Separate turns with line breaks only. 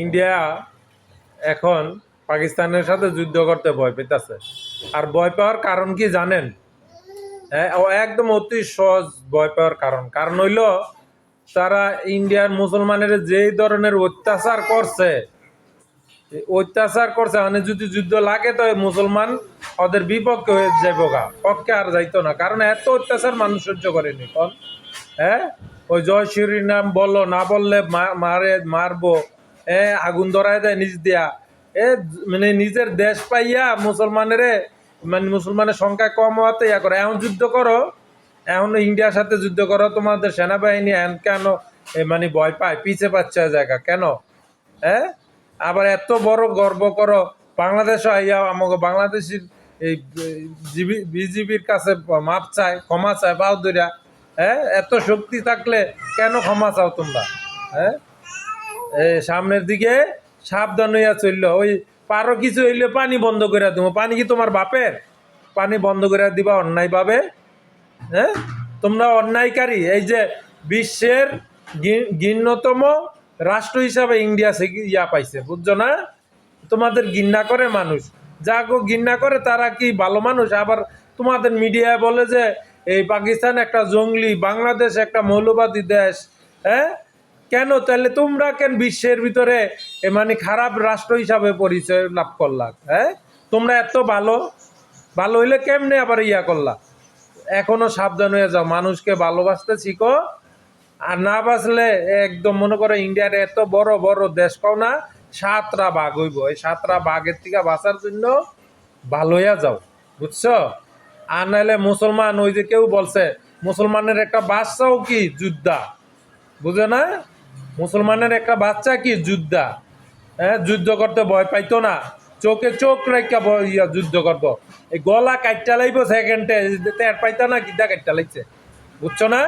India এখন পাকিস্তানের সাথে যুদ্ধ করতে ভয় পেতেছে। আর ভয় পাওয়ার কারণ কি জানেন? হ্যাঁ একদম অতি সহজ ভয় পাওয়ার কারণ। কারণ হইল, তারা ইন্ডিয়ার মুসলমানের যেই ধরনের অত্যাচার করছে অত্যাচার করছে মানে যদি যুদ্ধ লাগে তো মুসলমান ওদের বিপক্ষে হয়ে যাব গা। পক্ষে আর যাইতো না। কারণ এত অত্যাচার মানুষ সহ্য করেনি কন হ্যাঁ ওই জয় শ্রীর নাম বলল, না বললে মারে মারবো। আগুন ধরায় দেয় নিজ দিয়া। এ মানে নিজের দেশ পাইয়া মুসলমানের মানে মুসলমানের সংখ্যা কম হওয়াতে ইয়া করে। এখন যুদ্ধ করো, এখন ইন্ডিয়ার সাথে যুদ্ধ করো, তোমাদের সেনাবাহিনী এখন কেন এ মানে ভয় পায়? পিছে পাচ্ছে জায়গা, কেন? হ্যাঁ আবার এত বড় গর্ব করো বাংলাদেশ আইয়া আমাকে বাংলাদেশের এই বিজিবির কাছে মাপ চায়, ক্ষমা চায় দইরা হ্যাঁ এত শক্তি থাকলে কেন ক্ষমা চাও তোমরা? হ্যাঁ সামনের দিকে সাবধান হইয়া চলল। ওই পারো কিছু হইলে পানি বন্ধ করে দেবো পানি কি তোমার বাপের? পানি বন্ধ করে দিবা অন্যায়ভাবে হ্যাঁ? তোমরা অন্যায়কারী। এই যে বিশ্বের গিন্নতম রাষ্ট্র হিসাবে ইন্ডিয়া সে ইয়া পাইছে, বুঝছ না? তোমাদের ঘৃণা করে মানুষ। যা গো ঘৃণা করে, তারা কি ভালো মানুষ? আবার তোমাদের মিডিয়ায় বলে যে, এই পাকিস্তান একটা জঙ্গলি, বাংলাদেশ একটা মৌলবাদী দেশ। হ্যাঁ? কেন? তাহলে তোমরা কেন বিশ্বের ভিতরে মানে খারাপ রাষ্ট্র হিসাবে পরিচয় লাভ করলা? হ্যাঁ? তোমরা এত ভালো। ভালো হইলে কেমনে আবার ইয়া করলা? এখনও সাবধান হয়ে যাও। মানুষকে ভালোবাসতে শিখো। আর না বাঁচলে একদম মনে করো ইন্ডিয়ার এত বড় বড় দেশ পাও না, সাতটা বাঘ হইব। এই সাতটা বাঘের থেকে বাঁচার জন্য ভালো হইয়া যাও। বুঝছ? আর নাহলে মুসলমান, ওই যে কেউ বলছে, মুসলমানের একটা বাচ্চাও কি? যুদ্ধা। বুঝে না? মুসলমানের একটা বাচ্চা কি যুদ্ধা? হ্যাঁ যুদ্ধ করতে ভয় পাইতো না। চোখে চোখ রেখা ইয়া যুদ্ধ করতো এই গলা কাটটা লাইব সেকেন্ডে টের পাইতো না, কিডা কাটটা লাগছে বুঝছ না?